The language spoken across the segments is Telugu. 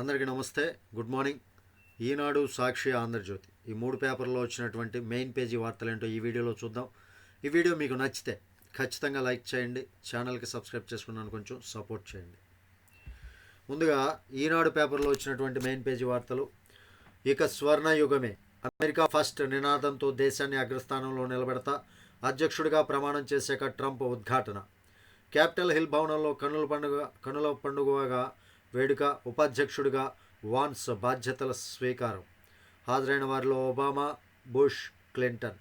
అందరికీ నమస్తే. Good morning. ఈనాడు సాక్షి ఆంధ్రజ్యోతి. ఈ మూడు పేపర్లో వచ్చినటువంటి మెయిన్ పేజీ వార్తలు ఏంటో ఈ వీడియోలో చూద్దాం. ఈ వీడియో మీకు నచ్చితే ఖచ్చితంగా లైక్ చేయండి ఛానల్కి సబ్స్క్రైబ్ చేసుకున్నాను కొంచెం సపోర్ట్ చేయండి. ముందుగా ఈనాడు పేపర్లో వచ్చినటువంటి మెయిన్ పేజీ వార్తలు. ఇక స్వర్ణయుగమే. అమెరికా ఫస్ట్ నినాదంతో దేశాన్ని అగ్రస్థానంలో నిలబెడతా అధ్యక్షుడిగా ప్రమాణం చేశాక ట్రంప్ ఉద్ఘాటన. క్యాపిటల్ హిల్ భవనంలో కనుల పండుగ కనుల పండుగగా వేడుక ఉపాధ్యక్షుడిగా వాన్స్ బాధ్యతల స్వీకారం. హాజరైన వారిలో ఒబామా బుష్ క్లింటన్.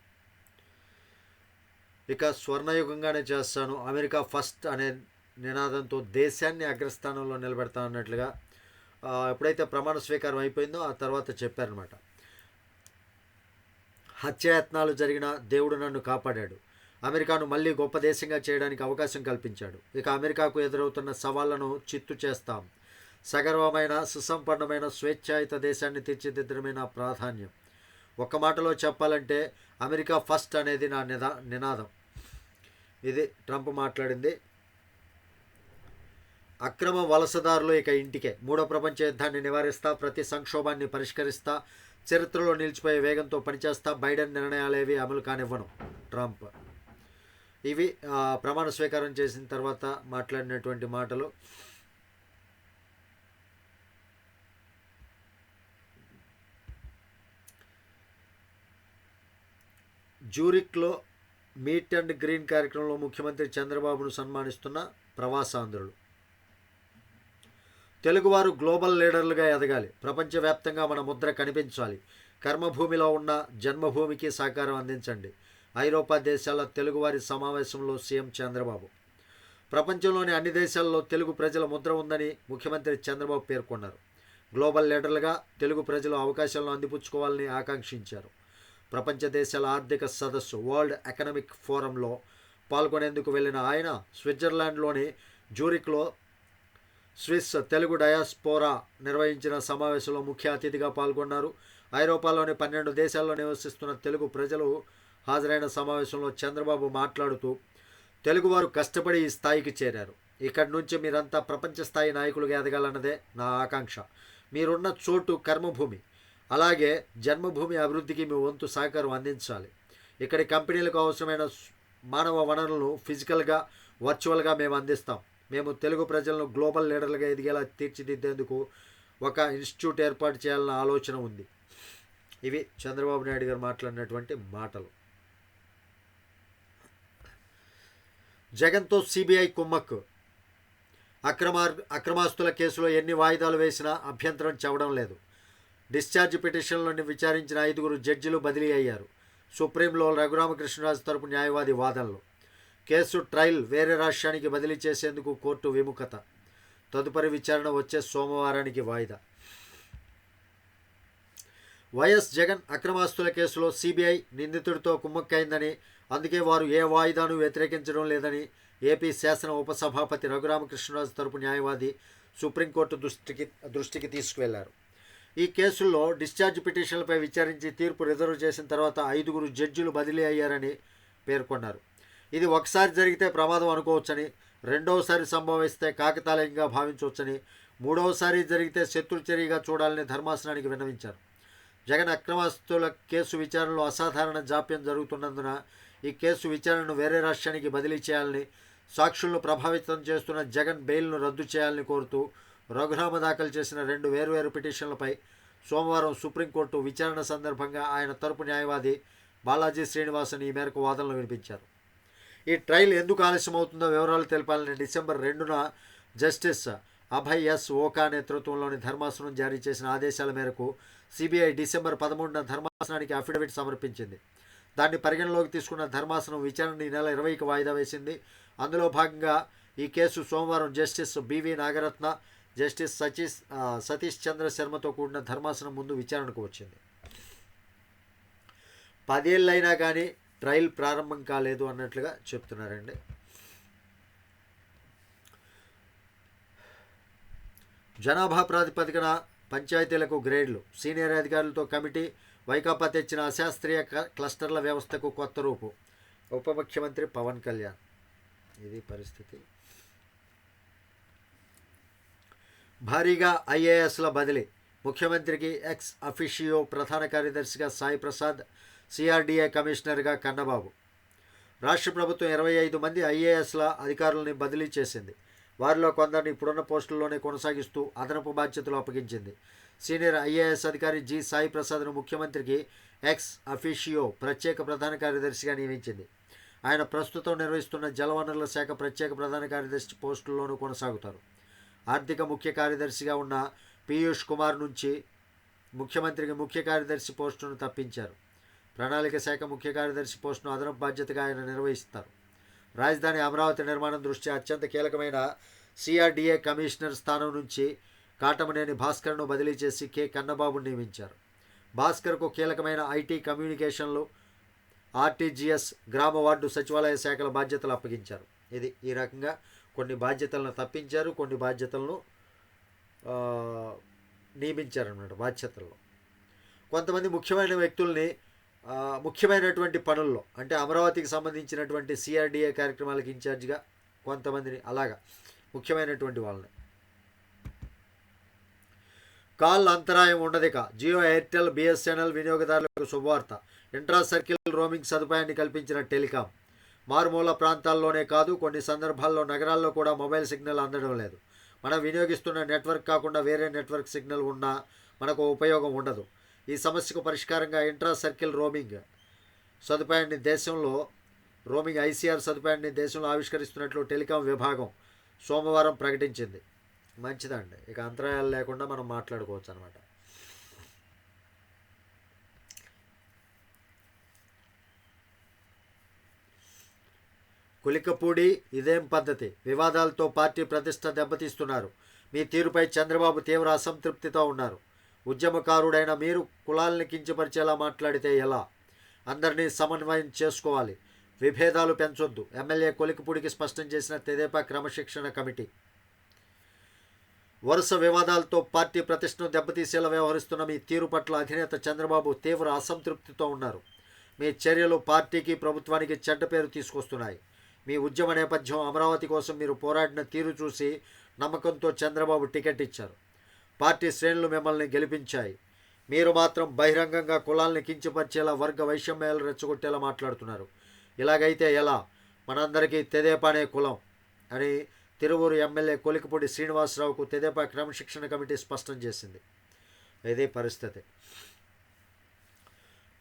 ఇక స్వర్ణయుగంగానే చేస్తాను. అమెరికా ఫస్ట్ అనే నినాదంతో దేశాన్ని అగ్రస్థానంలో నిలబెడతా అన్నట్లుగా ఎప్పుడైతే ప్రమాణ స్వీకారం అయిపోయిందో ఆ తర్వాత చెప్పారనమాట హత్యాయత్నాలు జరిగిన దేవుడు నన్ను కాపాడాడు. అమెరికాను మళ్ళీ గొప్ప దేశంగా చేయడానికి అవకాశం కల్పించాడు. ఇక అమెరికాకు ఎదురవుతున్న సవాళ్ళను చిత్తు చేస్తాం. సగర్వమైన సుసంపన్నమైన స్వేచ్ఛాయుత దేశాన్ని తీర్చిదిద్దడమే నా ప్రాధాన్యం. ఒక్క మాటలో చెప్పాలంటే అమెరికా ఫస్ట్ అనేది నా నిదా నినాదం. ఇది ట్రంప్ మాట్లాడింది. అక్రమ వలసదారులు ఇక ఇంటికే. మూడో ప్రపంచ యుద్ధాన్ని నివారిస్తా ప్రతి సంక్షోభాన్ని పరిష్కరిస్తా చరిత్రలో నిలిచిపోయే వేగంతో పనిచేస్తా బైడెన్ నిర్ణయాలేవి అమలు కానివ్వను. ట్రంప్. ఇవి ప్రమాణ స్వీకారం చేసిన తర్వాత మాట్లాడినటువంటి మాటలు. జూరిక్లో మీట్ అండ్ గ్రీన్ కార్యక్రమంలో ముఖ్యమంత్రి చంద్రబాబును సన్మానిస్తున్న ప్రవాసాంధ్రులు. తెలుగువారు గ్లోబల్ లీడర్లుగా ఎదగాలి. ప్రపంచవ్యాప్తంగా మన ముద్ర కనిపించాలి. కర్మభూమిలో ఉన్న జన్మభూమికి సహకారం అందించండి. ఐరోపా దేశాల తెలుగువారి సమావేశంలో సీఎం చంద్రబాబు. ప్రపంచంలోని అన్ని దేశాల్లో తెలుగు ప్రజల ముద్ర ఉందని ముఖ్యమంత్రి చంద్రబాబు పేర్కొన్నారు. గ్లోబల్ లీడర్లుగా తెలుగు ప్రజలు అవకాశాలను అందిపుచ్చుకోవాలని ఆకాంక్షించారు. ప్రపంచ దేశాల ఆర్థిక సదస్సు వరల్డ్ ఎకనామిక్ ఫోరంలో పాల్గొనేందుకు వెళ్ళిన ఆయన స్విట్జర్లాండ్లోని జూరిక్లో స్విస్ తెలుగు డయాస్పోరా నిర్వహించిన సమావేశంలో ముఖ్య అతిథిగా పాల్గొన్నారు. ఐరోపాలోని పన్నెండు దేశాల్లో నివసిస్తున్న తెలుగు ప్రజలు హాజరైన సమావేశంలో చంద్రబాబు మాట్లాడుతూ తెలుగువారు కష్టపడి ఈ స్థాయికి చేరారు. ఇక్కడి నుంచి మీరంతా ప్రపంచ స్థాయి నాయకులుగా ఎదగాలన్నదే నా ఆకాంక్ష. మీరున్న చోటు కర్మభూమి. అలాగే జన్మభూమి అభివృద్ధికి మీ వంతు సహకారం అందించాలి. ఇక్కడి కంపెనీలకు అవసరమైన మానవ వనరులను ఫిజికల్గా వర్చువల్గా మేము అందిస్తాం. మేము తెలుగు ప్రజలను గ్లోబల్ లీడర్లుగా ఎదిగేలా తీర్చిదిద్దేందుకు ఒక ఇన్స్టిట్యూట్ ఏర్పాటు చేయాలన్న ఆలోచన ఉంది. ఇవి చంద్రబాబు నాయుడు గారు మాట్లాడినటువంటి మాటలు. జగన్తో సిబిఐ కుమ్మక్కు. అక్రమార్ అక్రమాస్తుల కేసులో ఎన్ని వాయిదాలు వేసినా అభ్యంతరం చెవడం లేదు. డిశ్చార్జ్ పిటిషన్లను విచారించిన ఐదుగురు జడ్జిలు బదిలీ అయ్యారు. సుప్రీంలో రఘురామకృష్ణరాజు తరపు న్యాయవాది వాదనలు. కేసు ట్రయల్ వేరే రాష్ట్రానికి బదిలీ చేసేందుకు కోర్టు విముఖత. తదుపరి విచారణ వచ్చే సోమవారానికి వాయిదా. వైఎస్ జగన్ అక్రమాస్తుల కేసులో సిబిఐ నిందితుడితో కుమ్మక్కైందని అందుకే వారు ఏ వాయిదాను వ్యతిరేకించడం లేదని ఏపీ శాసన ఉపసభాపతి రఘురామకృష్ణరాజు తరపు న్యాయవాది సుప్రీంకోర్టు దృష్టికి దృష్టికి తీసుకువెళ్ళారు. ఈ కేసుల్లో డిశ్చార్జ్ పిటిషన్లపై విచారించి తీర్పు రిజర్వ్ చేసిన తర్వాత ఐదుగురు జడ్జిలు బదిలీ అయ్యారని పేర్కొన్నారు. ఇది ఒకసారి జరిగితే ప్రమాదం అనుకోవచ్చని రెండవసారి సంభవిస్తే కాకతాళీయంగా భావించవచ్చని మూడవసారి జరిగితే శత్రుచర్యగా చూడాలని ధర్మాసనానికి విన్నవించారు. జగన్ అక్రమాస్తుల కేసు విచారణలో అసాధారణ జాప్యం జరుగుతున్నందున ఈ కేసు విచారణను వేరే రాష్ట్రానికి బదిలీ చేయాలని సాక్షులను ప్రభావితం చేస్తున్న జగన్ బెయిల్ను రద్దు చేయాలని కోరుతూ రఘురామ దాఖలు చేసిన రెండు వేర్వేరు పిటిషన్లపై సోమవారం సుప్రీంకోర్టు విచారణ సందర్భంగా ఆయన తరపు న్యాయవాది బాలాజీ శ్రీనివాసన్ ఈ మేరకు వాదనలు వినిపించారు. ఈ ట్రయల్ ఎందుకు ఆలస్యం అవుతుందో వివరాలు తెలపాలని డిసెంబర్ రెండున జస్టిస్ అభయ్ ఎస్ ఓకా నేతృత్వంలోని ధర్మాసనం జారీ చేసిన ఆదేశాల మేరకు సిబిఐ డిసెంబర్ పదమూడున ధర్మాసనానికి అఫిడవిట్ సమర్పించింది. దాన్ని పరిగణలోకి తీసుకున్న ధర్మాసనం విచారణ ఈ నెల ఇరవైకి వాయిదా వేసింది. అందులో భాగంగా ఈ కేసు సోమవారం justice BV Nagarathna justice Satish Satish Chandra శర్మతో కూడిన ధర్మాసనం ముందు విచారణకు వచ్చింది. పదేళ్ళైనా కానీ ట్రయల్ ప్రారంభం కాలేదు అన్నట్లుగా చెప్తున్నారండి. జనాభా ప్రాతిపదికన పంచాయతీలకు గ్రేడ్లు. సీనియర్ అధికారులతో కమిటీ వైకాపా తెచ్చిన అశాస్త్రీయ క్లస్టర్ల వ్యవస్థకు కొత్త రూపు. ఉప ముఖ్యమంత్రి పవన్ కళ్యాణ్. ఇది పరిస్థితి. భారీగా ఐఏఎస్ల బదిలీ. ముఖ్యమంత్రికి ఎక్స్ అఫిషియో ప్రధాన కార్యదర్శిగా సాయి ప్రసాద్ సిఆర్డీఏ కమిషనర్గా కన్నబాబు. రాష్ట్ర ప్రభుత్వం ఇరవై ఐదు మంది ఐఏఎస్ల అధికారులని బదిలీ చేసింది. వారిలో కొందరిని ఇప్పుడున్న పోస్టుల్లోనే కొనసాగిస్తూ అదనపు బాధ్యతలు అప్పగించింది. సీనియర్ ఐఏఎస్ అధికారి జి సాయి ప్రసాద్ను ముఖ్యమంత్రికి ఎక్స్ అఫిషియో ప్రత్యేక ప్రధాన కార్యదర్శిగా నియమించింది. ఆయన ప్రస్తుతం నిర్వహిస్తున్న జలవనరుల శాఖ ప్రత్యేక ప్రధాన కార్యదర్శి పోస్టుల్లోనూ కొనసాగుతారు. ఆర్థిక ముఖ్య కార్యదర్శిగా ఉన్న పీయూష్ కుమార్ నుంచి ముఖ్యమంత్రికి ముఖ్య కార్యదర్శి పోస్టును తప్పించారు. ప్రణాళిక శాఖ ముఖ్య కార్యదర్శి పోస్టును అదనపు బాధ్యతగా ఆయన నిర్వహిస్తారు. రాజధాని అమరావతి నిర్మాణం దృష్ట్యా అత్యంత కీలకమైన సిఆర్డీఏ కమిషనర్ స్థానం నుంచి కాటమనేని భాస్కర్ను బదిలీ చేసి కె. కన్నబాబును నియమించారు. భాస్కర్కు కీలకమైన ఐటీ కమ్యూనికేషన్లు ఆర్టీజీఎస్ గ్రామ వార్డు సచివాలయ శాఖల బాధ్యతలు అప్పగించారు. ఇది ఈ రకంగా కొన్ని బాధ్యతలను తప్పించారు కొన్ని బాధ్యతలను నియమించారన్నమాట బాధ్యతల్లో. కొంతమంది ముఖ్యమైన వ్యక్తుల్ని ముఖ్యమైనటువంటి పనుల్లో అంటే అమరావతికి సంబంధించినటువంటి సిఆర్డిఏ కార్యక్రమాలకు ఇన్ఛార్జిగా కొంతమందిని అలాగా ముఖ్యమైనటువంటి వాళ్ళని. కాల్ అంతరాయం ఉండదిక. జియో ఎయిర్టెల్ బిఎస్ఎన్ఎల్ వినియోగదారులకు శుభవార్త. ఇంట్రా సర్కిల్ రోమింగ్ సదుపాయాన్ని కల్పించిన టెలికాం. మారుమూల ప్రాంతాల్లోనే కాదు కొన్ని సందర్భాల్లో నగరాల్లో కూడా మొబైల్ సిగ్నల్ అందడం లేదు. మనం వినియోగిస్తున్న నెట్వర్క్ కాకుండా వేరే నెట్వర్క్ సిగ్నల్ ఉన్నా మనకు ఉపయోగం ఉండదు. ఈ సమస్యకు పరిష్కారంగా ఇంట్రా సర్కిల్ రోమింగ్ సదుపాయాన్ని దేశంలో రోమింగ్ ఐసీఆర్ సదుపాయాన్ని దేశంలో ఆవిష్కరిస్తున్నట్లు టెలికాం విభాగం సోమవారం ప్రకటించింది. మంచిదండి. ఇక అంతరాయాలు లేకుండా మనం మాట్లాడుకోవచ్చు అనమాట కులికపూడి ఇదేం పద్ధతి? వివాదాలతో పార్టీ ప్రతిష్ట దెబ్బతీస్తున్నారు. మీ తీరుపై చంద్రబాబు తీవ్ర అసంతృప్తితో ఉన్నారు. ఉద్యమకారుడైన మీరు కులాల్ని కించపరిచేలా మాట్లాడితే ఎలా? అందరినీ సమన్వయం చేసుకోవాలి. విభేదాలు పెంచొద్దు. ఎమ్మెల్యే కొలికపూడికి స్పష్టం చేసిన తెదేపా క్రమశిక్షణ కమిటీ. వరుస వివాదాలతో పార్టీ ప్రతిష్టను దెబ్బతీసేలా వ్యవహరిస్తున్న మీ తీరు పట్ల అధినేత చంద్రబాబు తీవ్ర అసంతృప్తితో ఉన్నారు. మీ చర్యలు పార్టీకి ప్రభుత్వానికి చెడ్డ పేరు తీసుకొస్తున్నాయి. మీ ఉద్యమ నేపథ్యం అమరావతి కోసం మీరు పోరాడిన తీరు చూసి నమ్మకంతో చంద్రబాబు టికెట్ ఇచ్చారు. పార్టీ శ్రేణులు మిమ్మల్ని గెలిపించాయి. మీరు మాత్రం బహిరంగంగా కులాల్ని కించపరిచేలా వర్గ వైషమ్యాలు రెచ్చగొట్టేలా మాట్లాడుతున్నారు. ఇలాగైతే ఎలా? మనందరికీ తెదేపానే కులం అని తిరువూరు ఎమ్మెల్యే కొలికపూడి శ్రీనివాసరావుకు తెదేపా క్రమశిక్షణ కమిటీ స్పష్టం చేసింది. ఇదే పరిస్థితి.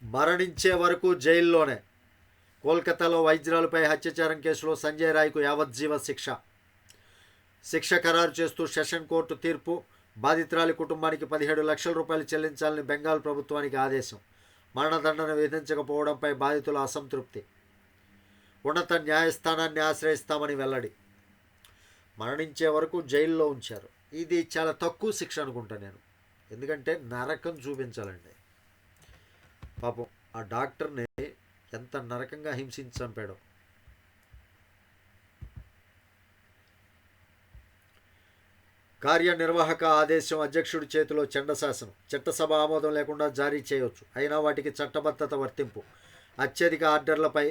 మరణించే వరకు జైల్లోనే. కోల్కతాలో వైద్యురాలపై హత్యాచారం కేసులో సంజయ్ రాయ్కు యావజ్జీవ శిక్ష. శిక్ష ఖరారు చేస్తూ సెషన్ కోర్టు తీర్పు బాధితురాలి కుటుంబానికి పదిహేడు లక్షల రూపాయలు చెల్లించాలని బెంగాల్ ప్రభుత్వానికి ఆదేశం. మరణదండన విధించకపోవడంపై బాధితుల అసంతృప్తి. ఉన్నత న్యాయస్థానాన్ని ఆశ్రయిస్తామని వెల్లడి. మరణించే వరకు జైల్లో ఉంచారు. ఇది చాలా తక్కువ శిక్ష అనుకుంటా నేను. ఎందుకంటే నరకం చూపించాలండి. పాపం ఆ డాక్టర్ని ఎంత నరకంగా హింసించి చంపాడో. కార్యనిర్వాహక ఆదేశం అధ్యక్షుడి చేతిలో చండశాసనం. చట్టసభ ఆమోదం లేకుండా జారీ చేయవచ్చు అయినా వాటికి చట్టబద్ధత వర్తింపు. అత్యధిక ఆర్డర్లపై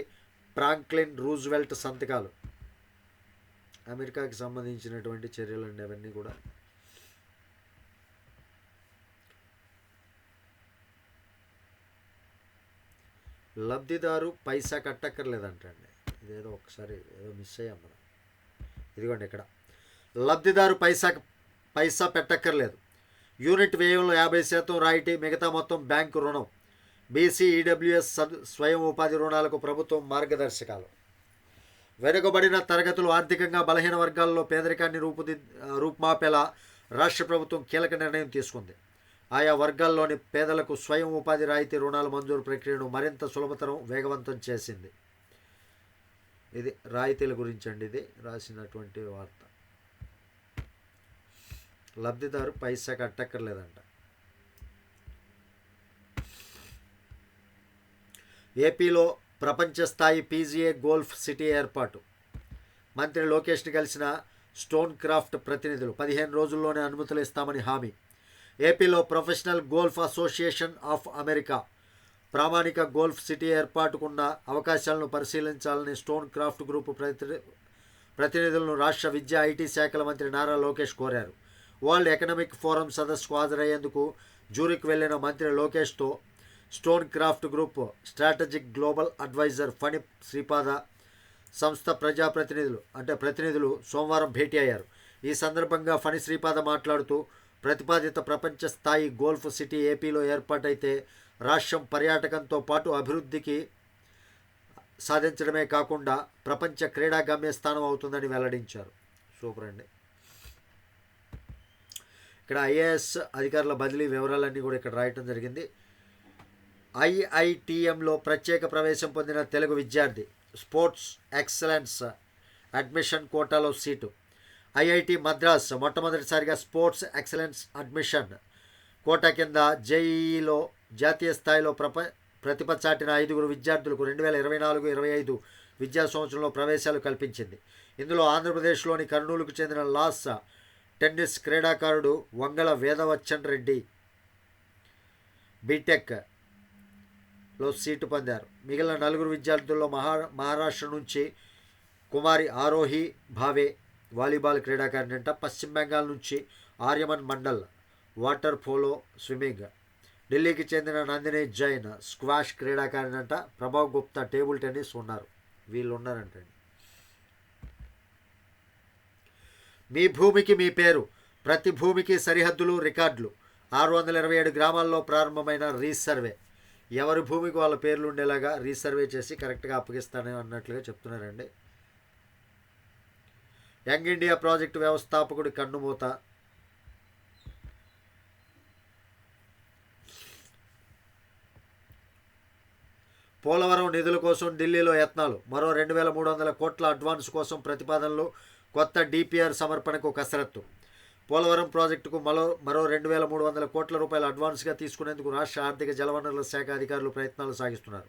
ఫ్రాంక్లిన్ రూజ్వెల్ట్ సంతకాలు. అమెరికాకి సంబంధించినటువంటి చర్యలు అండి అవన్నీ కూడా లబ్ధిదారు పైసా కట్టక్కర్లేదంటండి. ఇదేదో ఒకసారి ఏదో మిస్ అయ్యాం మనం. ఇదిగోండి ఇక్కడ. లబ్ధిదారు పైసా పైసా పెట్టక్కర్లేదు. యూనిట్ వ్యయంలో యాభై శాతం రాయితీ మిగతా మొత్తం బ్యాంకు రుణం. బీసీ ఈడబ్ల్యూఎస్ స్వయం ఉపాధి రుణాలకు ప్రభుత్వం మార్గదర్శకాలు. వెనుకబడిన తరగతులు ఆర్థికంగా బలహీన వర్గాల్లో పేదరికాన్ని రూపుది రూపుమాపేలా రాష్ట్ర ప్రభుత్వం కీలక నిర్ణయం తీసుకుంది. ఆయా వర్గాల్లోని పేదలకు స్వయం ఉపాధి రాయితీ రుణాల మంజూరు ప్రక్రియను మరింత సులభతరం వేగవంతం చేసింది. ఇది రాయితీల గురించి అండి ఇది రాసినటువంటి వార్త. లబ్ధిదారు పైసా కట్టక్కర్లేదంట. ఏపీలో ప్రపంచ స్థాయి పీజీఏ గోల్ఫ్ సిటీ ఏర్పాటు. మంత్రి లోకేష్ని కలిసిన స్టోన్ క్రాఫ్ట్ ప్రతినిధులు పదిహేను రోజుల్లోనే అనుమతులు ఇస్తామని హామీ. ఏపీలో professional golf association of America. ప్రామాణిక గోల్ఫ్ సిటీ ఏర్పాటుకున్న అవకాశాలను పరిశీలించాలని స్టోన్ క్రాఫ్ట్ గ్రూప్ ప్రతి ప్రతినిధులను రాష్ట్ర విద్యా ఐటీ శాఖల మంత్రి నారా లోకేష్ కోరారు. వరల్డ్ ఎకనామిక్ ఫోరం సదస్సుకు హాజరయ్యేందుకు జూరిక్ వెళ్ళిన మంత్రి లోకేష్తో stone craft group strategic global advisor Phani Sripada సంస్థ ప్రజాప్రతినిధులు అంటే ప్రతినిధులు సోమవారం భేటీ అయ్యారు. ఈ సందర్భంగా ఫణి శ్రీపాద మాట్లాడుతూ ప్రతిపాదిత ప్రపంచ స్థాయి గోల్ఫ్ సిటీ ఏపీలో ఏర్పాటైతే రాష్ట్రం పర్యాటకంతో పాటు అభివృద్ధికి సాధించడమే కాకుండా ప్రపంచ క్రీడా గమ్యస్థానం అవుతుందని వెల్లడించారు. సూపర్ అండి. ఇక్కడ ఐఏఎస్ అధికారుల బదిలీ వివరాలన్నీ కూడా ఇక్కడ రాయటం జరిగింది. ఐఐటిఎంలో ప్రత్యేక ప్రవేశం పొందిన తెలుగు విద్యార్థి స్పోర్ట్స్ ఎక్సలెన్స్ అడ్మిషన్ కోటాలో సీటు ఐఐటి మద్రాస్ మొట్టమొదటిసారిగా స్పోర్ట్స్ ఎక్సలెన్స్ అడ్మిషన్. కోట కింద జేఈఈలో జాతీయ స్థాయిలో ప్రప ప్రతిభ చాటిన ఐదుగురు విద్యార్థులకు రెండు వేల ఇరవై నాలుగు ఇరవై ఐదు విద్యా సంవత్సరంలో ప్రవేశాలు కల్పించింది. ఇందులో ఆంధ్రప్రదేశ్లోని కర్నూలుకు చెందిన లాస్ టెన్నిస్ క్రీడాకారుడు వంగల వేదవచ్చన్ రెడ్డి బీటెక్లో సీటు పొందారు. మిగిలిన నలుగురు విద్యార్థుల్లో మహా మహారాష్ట్ర నుంచి కుమారి ఆరోహి భావే వాలీబాల్ క్రీడాకారిణి అంట పశ్చిమ బెంగాల్ నుంచి Aryaman Mandal water polo swimming. ఢిల్లీకి చెందిన నందిని జైన్ స్క్వాష్ క్రీడాకారిణి అంట ప్రభావ్ గుప్తా టేబుల్ టెన్నిస్ ఉన్నారు. వీళ్ళు ఉన్నారంటండి మీ భూమికి మీ పేరు ప్రతి భూమికి సరిహద్దులు రికార్డులు. ఆరు వందల ఇరవై ఏడు గ్రామాల్లో ప్రారంభమైన రీసర్వే. ఎవరి భూమికి వాళ్ళ పేర్లు ఉండేలాగా రీసర్వే చేసి కరెక్ట్గా అప్పగిస్తానని అన్నట్లుగా చెప్తున్నారండి. యంగ్ ఇండియా ప్రాజెక్టు వ్యవస్థాపకుడి కన్నుమూత. పోలవరం నిధుల కోసం ఢిల్లీలో యత్నాలు. మరో రెండు వేల మూడు వందల కోట్ల అడ్వాన్స్ కోసం ప్రతిపాదనలు. కొత్త డిపిఆర్ సమర్పణకు కసరత్తు. పోలవరం ప్రాజెక్టుకు మరో మరో రెండు వేల మూడు వందల కోట్ల రూపాయల అడ్వాన్స్గా తీసుకునేందుకు రాష్ట్ర ఆర్థిక జలవనరుల శాఖ అధికారులు ప్రయత్నాలు సాగిస్తున్నారు.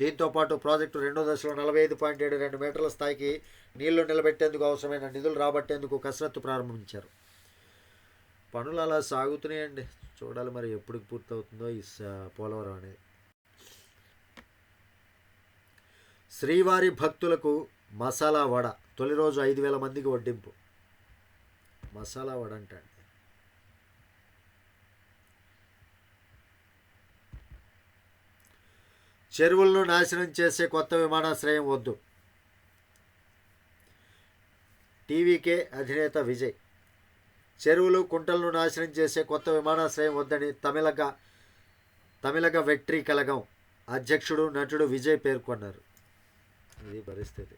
దీంతో పాటు ప్రాజెక్టు రెండో దశలో నలభై ఐదు పాయింట్ ఏడు రెండు మీటర్ల స్థాయికి నీళ్ళు నిలబెట్టేందుకు అవసరమైన నిధులు రాబట్టేందుకు కసరత్తు ప్రారంభించారు. పనులు అలా సాగుతున్నాయండి. చూడాలి మరి ఎప్పుడు పూర్తవుతుందో ఈ పోలవరం అనేది. శ్రీవారి భక్తులకు మసాలా వడ. తొలి రోజు ఐదు వేల మందికి వడ్డింపు. మసాలా వడ అంటండి. చెరువులను నాశనం చేసే కొత్త విమానాశ్రయం వద్దు. టీవీకే అధినేత విజయ్. చెరువులు కుంటలను నాశనం చేసే కొత్త విమానాశ్రయం వద్దని తమిళగ తమిళగ వెట్రి కలగం అధ్యక్షుడు నటుడు విజయ్ పేర్కొన్నారు. ఇది పరిస్థితి.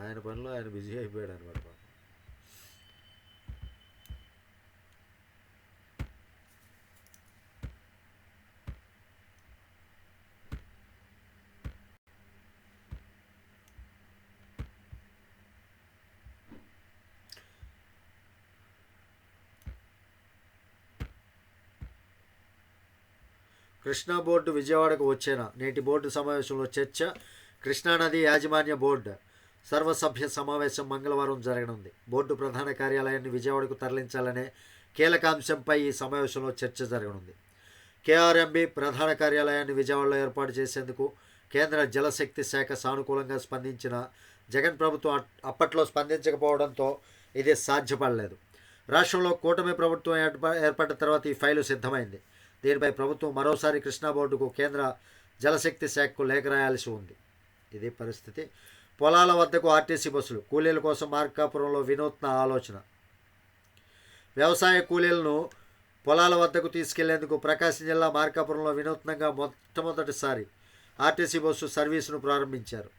ఆయన పనిలో ఆయన బిజీ అయిపోయాడు అనమాట పాపం. కృష్ణా బోర్డు విజయవాడకు వచ్చేనా. నేటి బోర్డు సమావేశంలో చర్చ. కృష్ణానది యాజమాన్య బోర్డు. సర్వసభ్య సమావేశం మంగళవారం జరగనుంది. బోర్డు ప్రధాన కార్యాలయాన్ని విజయవాడకు తరలించాలనే కీలకాంశంపై ఈ సమావేశంలో చర్చ జరగనుంది. కేఆర్ఎంబి ప్రధాన కార్యాలయాన్ని విజయవాడలో ఏర్పాటు చేసేందుకు కేంద్ర జలశక్తి శాఖ సానుకూలంగా స్పందించిన జగన్ ప్రభుత్వం అట్- అప్పట్లో స్పందించకపోవడంతో ఇది సాధ్యపడలేదు. రాష్ట్రంలో కూటమి ప్రభుత్వం ఏర్ప- ఏర్పడిన తర్వాత ఈ ఫైలు సిద్ధమైంది. దీనిపై ప్రభుత్వం మరోసారి కృష్ణా బోర్డుకు కేంద్ర జలశక్తి శాఖకు లేఖ రాయాల్సి ఉంది. ఇది పరిస్థితి. పొలాల వద్దకు ఆర్టీసీ బస్సులు కూలీల కోసం మార్కాపురంలో వినూత్న ఆలోచన. వ్యవసాయ కూలీలను పొలాల వద్దకు తీసుకెళ్ళేందుకు ప్రకాశం జిల్లా మార్కాపురంలో వినూత్నంగా మొట్టమొదటిసారి ఆర్టీసీ బస్సు సర్వీసును ప్రారంభించారు.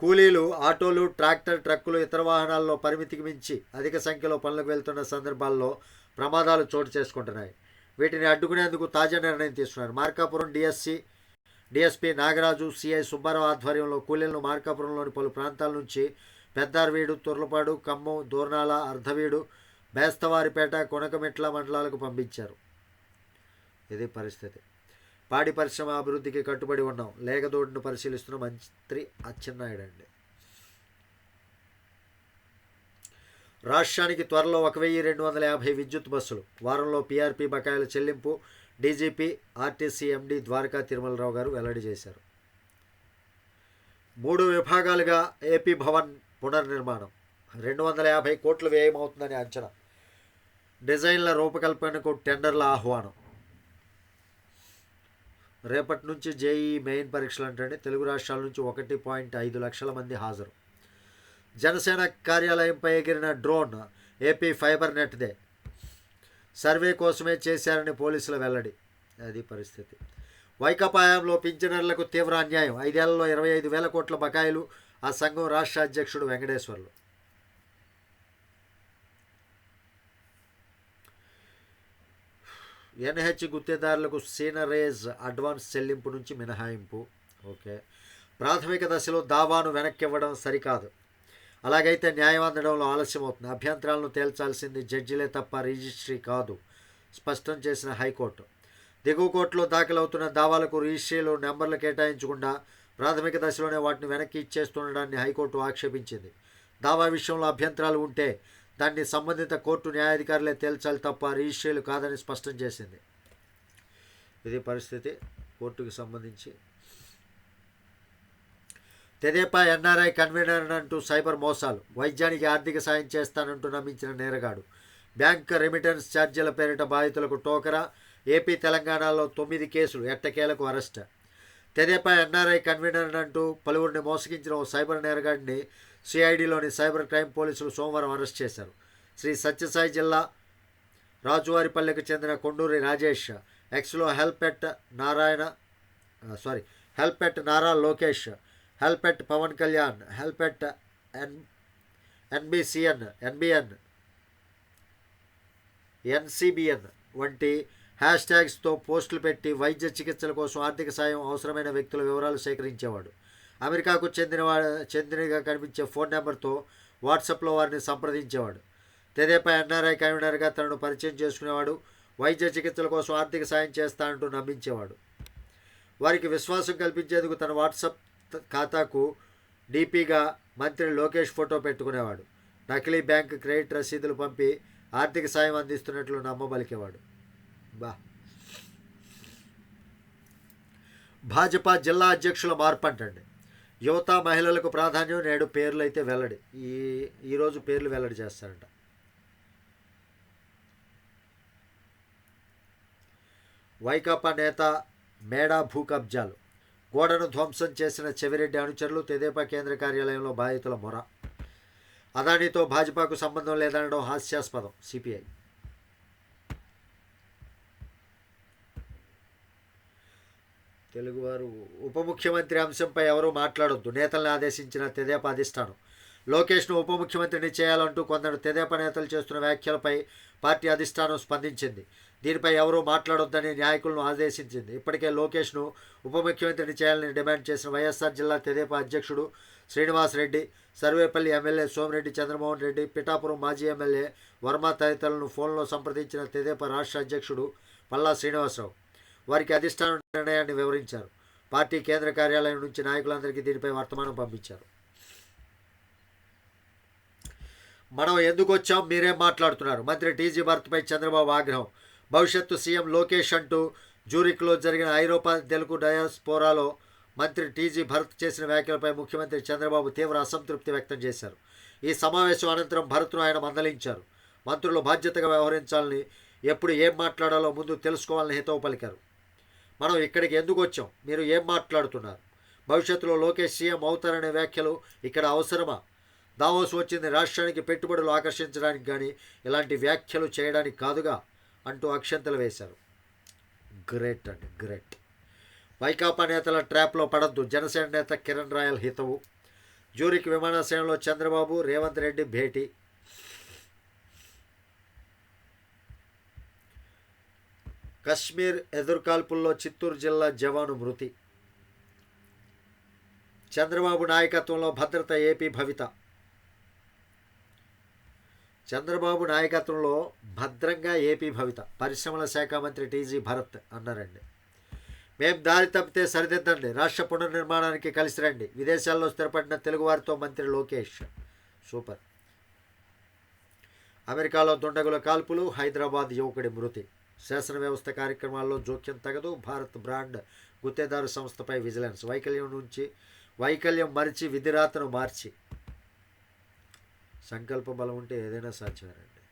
కూలీలు ఆటోలు ట్రాక్టర్ ట్రక్కులు ఇతర వాహనాల్లో పరిమితికి మించి అధిక సంఖ్యలో పనులకు వెళ్తున్న సందర్భాల్లో ప్రమాదాలు చోటు చేసుకుంటున్నాయి. వీటిని అడ్డుకునేందుకు తాజా నిర్ణయం తీసుకున్నారు. Markapuram DSC DSP Nagaraju CI Subbarao ఆధ్వర్యంలో కూలీలను మార్కాపురంలోని పలు ప్రాంతాల నుంచి పెద్దారవీడు తుర్లపాడు ఖమ్మం దూర్నాల అర్ధవీడు బేస్తవారిపేట కొనకమెట్ల మండలాలకు పంపించారు. ఇది పరిస్థితి. పాడి పరిశ్రమ అభివృద్ధికి కట్టుబడి ఉన్నాం. లేగదోడును పరిశీలిస్తున్న మంత్రి అచ్చెన్నాయుడు అండి. రాష్ట్రానికి త్వరలో ఒక వెయ్యి రెండు వందల యాభై విద్యుత్ బస్సులు. వారంలో పీఆర్పీ బకాయిల చెల్లింపు DGP RTC MD Dwaraka Tirumalarao గారు వెల్లడి చేశారు. మూడు విభాగాలుగా ఏపీ భవన్ పునర్నిర్మాణం. రెండు వందల యాభై కోట్లు వ్యయమవుతుందని అంచనా. డిజైన్ల రూపకల్పనకు టెండర్ల ఆహ్వానం. రేపటి నుంచి జేఈ మెయిన్ పరీక్షలు అంటే తెలుగు రాష్ట్రాల నుంచి ఒకటి పాయింట్ ఐదు లక్షల మంది హాజరు. జనసేన కార్యాలయంపై ఎగిరిన డ్రోన్ ఏపీ ఫైబర్ నెట్దే. సర్వే కోసమే చేశారని పోలీసుల వెల్లడి. అది పరిస్థితి. వైకపాయంలో పింఛనర్లకు తీవ్ర అన్యాయం. ఐదేళ్ళలో ఇరవై ఐదు వేల కోట్ల బకాయిలు ఆ సంఘం రాష్ట్ర అధ్యక్షుడు వెంకటేశ్వర్లు. ఎన్హెచ్ గుత్తేదారులకు సీనరేజ్ అడ్వాన్స్ చెల్లింపు నుంచి మినహాయింపు. ఓకే. ప్రాథమిక దశలో దావాను వెనక్కి ఇవ్వడం సరికాదు. అలాగైతే న్యాయం అందడంలో ఆలస్యం అవుతుంది అభ్యంతరాలను తేల్చాల్సింది జడ్జిలే తప్ప రిజిస్ట్రీ కాదు స్పష్టం చేసిన హైకోర్టు. దిగువ కోర్టులో దాఖలవుతున్న దావాలకు రిజిస్ట్రీలు నెంబర్లు కేటాయించకుండా ప్రాథమిక దశలోనే వాటిని వెనక్కి ఇచ్చేస్తుండడాన్ని హైకోర్టు ఆక్షేపించింది. దావా విషయంలో అభ్యంతరాలు ఉంటే దాన్ని సంబంధిత కోర్టు న్యాయాధికారులే తేల్చాలి తప్ప రిజిస్ట్రీలు కాదని స్పష్టం చేసింది. ఇది పరిస్థితి కోర్టుకు సంబంధించి. తెదేపా ఎన్ఆర్ఐ కన్వీనర్ అంటూ సైబర్ మోసాలు. వైద్యానికి ఆర్థిక సాయం చేస్తానంటూ నమ్మించిన నేరగాడు. బ్యాంక్ రెమిటెన్స్ ఛార్జీల పేరిట బాధితులకు టోకరా. ఏపీ తెలంగాణలో తొమ్మిది కేసులు ఎట్టకేలకు అరెస్ట్. తెదేపా ఎన్ఆర్ఐ కన్వీనర్ అంటూ పలువురిని మోసగించిన ఓ సైబర్ నేరగాడిని సిఐడిలోని సైబర్ క్రైమ్ పోలీసులు సోమవారం అరెస్ట్ చేశారు. శ్రీ సత్యసాయి జిల్లా రాజువారిపల్లెకు చెందిన కొండూరి రాజేష్ ఎక్స్లో help at Narayana sorry help at Nara Lokesh help at Pavan Kalyan help at N NBCN NBN NCBN వంటి హ్యాష్ ట్యాగ్స్తో పోస్టులు పెట్టి వైద్య చికిత్సల కోసం ఆర్థిక సాయం అవసరమైన వ్యక్తుల వివరాలు సేకరించేవాడు. అమెరికాకు చెందిన చెందినగా కనిపించే ఫోన్ నెంబర్తో వాట్సాప్లో వారిని సంప్రదించేవాడు. తెదేపా ఎన్ఆర్ఐ కన్వీనర్గా తనను పరిచయం చేసుకునేవాడు. వైద్య చికిత్సల కోసం ఆర్థిక సాయం చేస్తానంటూ నమ్మించేవాడు. వారికి విశ్వాసం కల్పించేందుకు తన వాట్సాప్ ఖాతాకు డీపీగా మంత్రి లోకేష్ ఫోటో పెట్టుకునేవాడు. నకిలీ బ్యాంక్ క్రెడిట్ రసీదులు పంపి ఆర్థిక సాయం అందిస్తున్నట్లు నమ్మబలికేవాడు. బా. భాజపా జిల్లా అధ్యక్షుల మార్పు అంటండి యువత మహిళలకు ప్రాధాన్యం నేడు పేర్లు అయితే వెల్లడి. ఈ ఈరోజు పేర్లు వెల్లడి చేస్తారంట. వైకాపా నేత మేడా భూ కబ్జాలు గోడను ధ్వంసం చేసిన చెవిరెడ్డి అనుచరులు తెదేపా కేంద్ర కార్యాలయంలో బాధితుల మొర. అదానితో భాజపాకు సంబంధం లేదనడం హాస్యాస్పదం సిపిఐ. తెలుగువారు ఉప ముఖ్యమంత్రి అంశంపై ఎవరూ మాట్లాడొద్దు. నేతల్ని ఆదేశించిన తెదేపా అధిష్టానం. లోకేష్ను ఉప ముఖ్యమంత్రిని చేయాలంటూ కొందరు తెదేపా నేతలు చేస్తున్న వ్యాఖ్యలపై పార్టీ అధిష్టానం స్పందించింది. దీనిపై ఎవరూ మాట్లాడొద్దని నాయకులను ఆదేశించింది. ఇప్పటికే లోకేష్ను ఉప ముఖ్యమంత్రిని చేయాలని డిమాండ్ చేసిన వైఎస్ఆర్ జిల్లా తెదేపా అధ్యక్షుడు శ్రీనివాస్ రెడ్డి సర్వేపల్లి ఎమ్మెల్యే సోమిరెడ్డి చంద్రమోహన్ రెడ్డి పిఠాపురం మాజీ ఎమ్మెల్యే వర్మ తదితరులను ఫోన్లో సంప్రదించిన తెదేపా రాష్ట్ర అధ్యక్షుడు పల్లా శ్రీనివాసరావు వారికి అధిష్టాన నిర్ణయాన్ని వివరించారు. పార్టీ కేంద్ర కార్యాలయం నుంచి నాయకులందరికీ దీనిపై వర్తమానం పంపించారు. మనం ఎందుకు వచ్చాం? మీరేం మాట్లాడుతున్నారు? మంత్రి టీజీ భరత్పై చంద్రబాబు ఆగ్రహం. భవిష్యత్తు సీఎం లోకేష్ అంటూ జూరిక్లో జరిగిన ఐరోపా తెలుగు డయాస్పోరాలో మంత్రి టీజీ భరత్ చేసిన వ్యాఖ్యలపై ముఖ్యమంత్రి చంద్రబాబు తీవ్ర అసంతృప్తి వ్యక్తం చేశారు. ఈ సమావేశం అనంతరం భరత్ను ఆయన మందలించారు. మంత్రులు బాధ్యతగా వ్యవహరించాలని ఎప్పుడు ఏం మాట్లాడాలో ముందు తెలుసుకోవాలని హితవు పలికారు. మనం ఇక్కడికి ఎందుకు వచ్చాం? మీరు ఏం మాట్లాడుతున్నారు? భవిష్యత్తులో లోకేష్ సీఎం అవుతారనే వ్యాఖ్యలు ఇక్కడ అవసరమా? దావోస్ వచ్చింది రాష్ట్రానికి పెట్టుబడులు ఆకర్షించడానికి కానీ ఇలాంటి వ్యాఖ్యలు చేయడానికి కాదుగా? అంటూ అక్షంతలు వేశారు. గ్రేట్ అండి గ్రేట్. వైకాపా నేతల ట్రాప్లో పడద్దు. జనసేన నేత కిరణ్ రాయల్ హితవు. జూరిక్ విమానాశ్రయంలో చంద్రబాబు రేవంత్ రెడ్డి భేటీ. కశ్మీర్ ఎదుర్కాల్పుల్లో చిత్తూరు జిల్లా జవాను మృతి. చంద్రబాబు నాయకత్వంలో భద్రత ఏపీ భవిత. చంద్రబాబు నాయకత్వంలో భద్రంగా ఏపీ భవిత. పరిశ్రమల శాఖ మంత్రి టీజీ భరత్ అన్నారండి. మేం దారి తప్పితే సరిదిద్దండి. రాష్ట్ర పునర్నిర్మాణానికి కలిసి రండి. విదేశాల్లో స్థిరపడిన తెలుగువారితో మంత్రి లోకేష్. సూపర్. అమెరికాలో దుండగుల కాల్పులు హైదరాబాద్ యువకుడి మృతి. శాసన వ్యవస్థ కార్యక్రమాల్లో జోక్యం తగదు. భారత్ బ్రాండ్ గుత్తేదారు సంస్థపై విజిలెన్స్. వైకల్యం నుంచి వైకల్యం మరిచి విధిరాతను మార్చి. సంకల్ప బలం ఉంటే ఏదైనా సాధ్యమేనండి.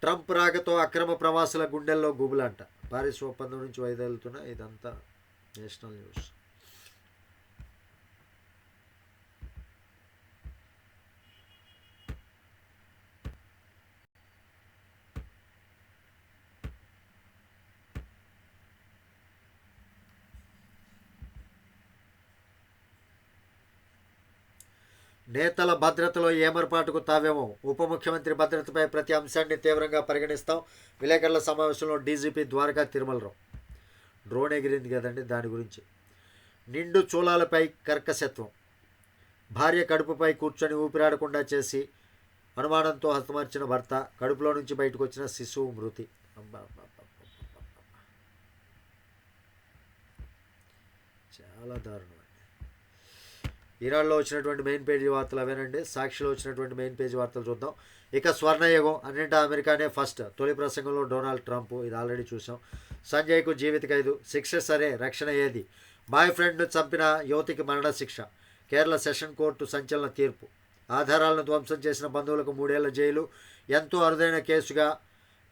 ట్రంప్ రాకతో అక్రమ ప్రవాసుల గుండెల్లో గుబులంట. పారిస్ ఒప్పందం నుంచి వైదొలుతున్న ఇదంతా నేషనల్ న్యూస్. నేతల భద్రతలో ఏమరపాటుకు తావేమో ఉప ముఖ్యమంత్రి భద్రతపై ప్రతి అంశాన్ని తీవ్రంగా పరిగణిస్తాం. విలేకరుల సమావేశంలో డీజీపీ ద్వారకా తిరుమలరావు. డ్రోన్ ఎగిరింది కదండి దాని గురించి. నిండు చూలాలపై కర్కశత్వం. భార్య కడుపుపై కూర్చొని ఊపిరాడకుండా చేసి అనుమానంతో హస్తమార్చిన భర్త కడుపులో నుంచి బయటకు వచ్చిన శిశువు మృతి. చాలా దారుణం. ఈనాడులో వచ్చినటువంటి మెయిన్ పేజీ వార్తలు అవేనండి. సాక్షిలో వచ్చినటువంటి మెయిన్ పేజీ వార్తలు చూద్దాం. ఇక స్వర్ణయుగం అన్నింటా అమెరికానే ఫస్ట్ తొలి ప్రసంగంలో డొనాల్డ్ ట్రంప్ ఇది ఆల్రెడీ చూసాం. సంజయ్కు జీవిత ఖైదు శిక్ష సరే రక్షణ ఏది? బాయ్ ఫ్రెండ్ను చంపిన యువతికి మరణ శిక్ష. కేరళ సెషన్ కోర్టు సంచలన తీర్పు. ఆధారాలను ధ్వంసం చేసిన బంధువులకు మూడేళ్ళ జైలు. ఎంతో అరుదైన కేసుగా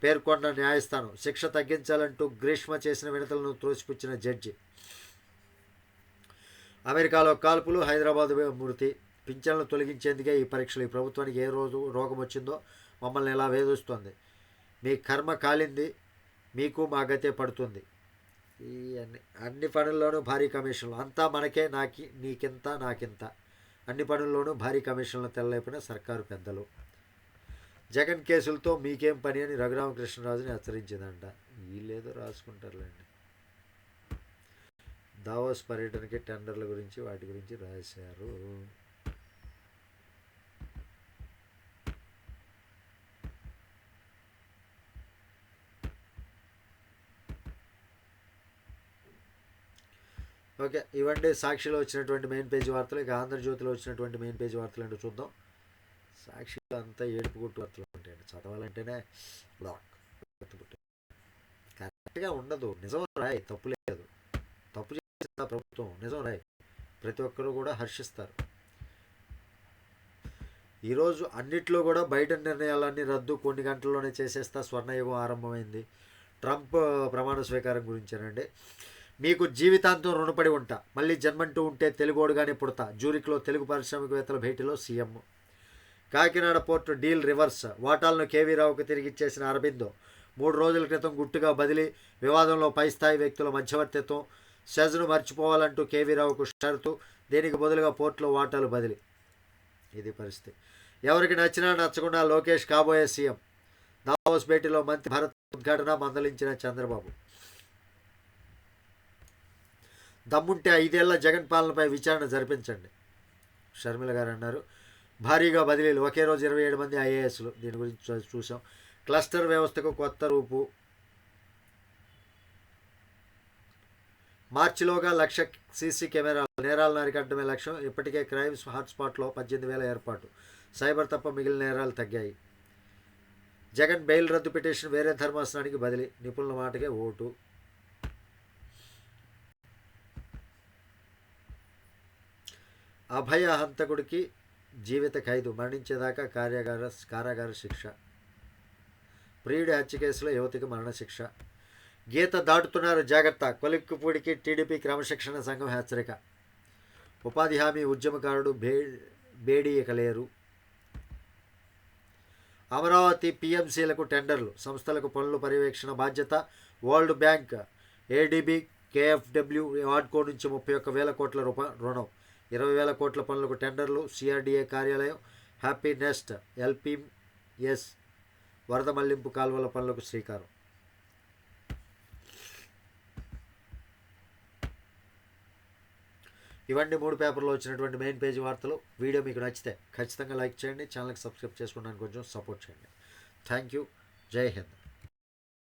పేర్కొన్న న్యాయస్థానం. శిక్ష తగ్గించాలంటూ గ్రీష్మ చేసిన వినతులను త్రోసిపుచ్చిన జడ్జి. అమెరికాలో కాల్పులు హైదరాబాద్ మృతి పింఛన్లు తొలగించేందుకే ఈ పరీక్షలు. ఈ ప్రభుత్వానికి ఏ రోజు రోగం వచ్చిందో మమ్మల్ని ఎలా వేధిస్తుంది? మీ కర్మ కాలింది మీకు మా గతే పడుతుంది. ఈ అన్ని అన్ని పనుల్లోనూ భారీ కమిషన్లు. అంతా మనకే నాకి నీకింత నాకింత. అన్ని పనుల్లోనూ భారీ కమిషన్లు తెల్లైపోయిన సర్కారు పెద్దలు. జగన్ కేసులతో మీకేం పని అని రఘురామకృష్ణరాజుని హెచ్చరించిందంట. వీళ్ళేదో రాసుకుంటారులేండి. దావోస్ పర్యటనకి టెండర్ల గురించి వాటి గురించి రాశారు. ఓకే ఇవండి సాక్షిలో వచ్చినటువంటి మెయిన్ పేజీ వార్తలు. ఇక ఆంధ్రజ్యోతిలో వచ్చినటువంటి మెయిన్ పేజీ వార్తలు ఏంటో చూద్దాం. సాక్షిలో అంతా ఏడుపు కొట్టు వార్తలు ఉంటాయండి. చదవాలంటేనే బ్లాక్ కరెక్ట్గా ఉండదు. నిజం రాయ్ తప్పు లేదు. తప్పు ప్రభుత్వం. నిజం రాయ్ ప్రతి ఒక్కరూ కూడా హర్షిస్తారు. ఈరోజు అన్నిట్లో కూడా బయట నిర్ణయాలన్నీ రద్దు కొన్ని గంటల్లోనే చేసేస్తా స్వర్ణయుగం ఆరంభమైంది. ట్రంప్ ప్రమాణ స్వీకారం గురించేనండి. మీకు జీవితాంతం రుణపడి ఉంటా. మళ్ళీ జన్మంటూ ఉంటే తెలుగోడుగానే పుడతా. జూరిక్లో తెలుగు పారిశ్రామికవేత్తల భేటీలో CM. Kakinada port deal reverse. వాటాలను కేవీ రావుకు తిరిగిచ్చేసిన అరబిందో. మూడు రోజుల క్రితం గుట్టుగా బదిలీ. వివాదంలో పై స్థాయి వ్యక్తుల మధ్యవర్తిత్వం. సెజ్ను మర్చిపోవాలంటూ కేవీ రావుకు షరతు. దీనికి బదులుగా పోర్టులో వాటాలు బదిలీ. ఇది పరిస్థితి. ఎవరికి నచ్చినా నచ్చకుండా లోకేష్ కాబోయే సీఎం. దావోస్ భేటీలో మంత్రి భరత్ ఉద్ఘాటన మందలించిన చంద్రబాబు. దమ్ముంటే ఐదేళ్ళ జగన్ పాలనపై విచారణ జరిపించండి. షర్మిల గారు అన్నారు. భారీగా బదిలీలు. ఒకే రోజు ఇరవై ఏడు మంది ఐఏఎస్లు. దీని గురించి చూసాం క్లస్టర్ వ్యవస్థకు కొత్త రూపు మార్చిలోగా లక్ష సీసీ కెమెరాలు నేరాలను అరికట్టడమే లక్ష్యం. ఇప్పటికే క్రైమ్స్ హాట్స్పాట్లో పద్దెనిమిది వేల ఏర్పాటు. సైబర్ తప్ప మిగిలిన నేరాలు తగ్గాయి. జగన్ బెయిల్ రద్దు పిటిషన్ వేరే ధర్మాసనానికి బదిలీ. నిపుణుల మాటకే ఓటు. అభయ హంతకుడికి జీవిత ఖైదు. మరణించేదాకా కార్యాగార కారాగార శిక్ష. ప్రియుడి హత్య కేసులో యువతికి మరణశిక్ష గీత దాటుతున్నారు. జాగ్రత్త. కొలిక్కుపూడికి టీడీపీ క్రమశిక్షణ సంఘం హెచ్చరిక. ఉపాధి హామీ ఉద్యమకారుడు బే బేడీ ఎకలేరు అమరావతి పిఎంసీలకు టెండర్లు. సంస్థలకు పనుల పర్యవేక్షణ బాధ్యత. వరల్డ్ బ్యాంక్ ఏడీబీ కేఎఫ్డబ్ల్యూ వాడ్కో నుంచి ముప్పై ఒక్క వేల కోట్ల రూపాయ రుణం. ఇరవై వేల కోట్ల పనులకు టెండర్లు. సిఆర్డీఏ కార్యాలయం హ్యాపీ నెస్ట్ ఎల్పిఎస్ వరద మళ్ళింపు కాల్వల పనులకు శ్రీకారం. ఇవన్నీ మూడు పేపర్లో వచ్చినటువంటి మెయిన్ పేజీ వార్తలు. వీడియో మీకు నచ్చితే ఖచ్చితంగా లైక్ చేయండి. ఛానల్కి సబ్స్క్రైబ్ చేసుకోవడానికి కొంచెం సపోర్ట్ చేయండి. Thank you. జై హింద్.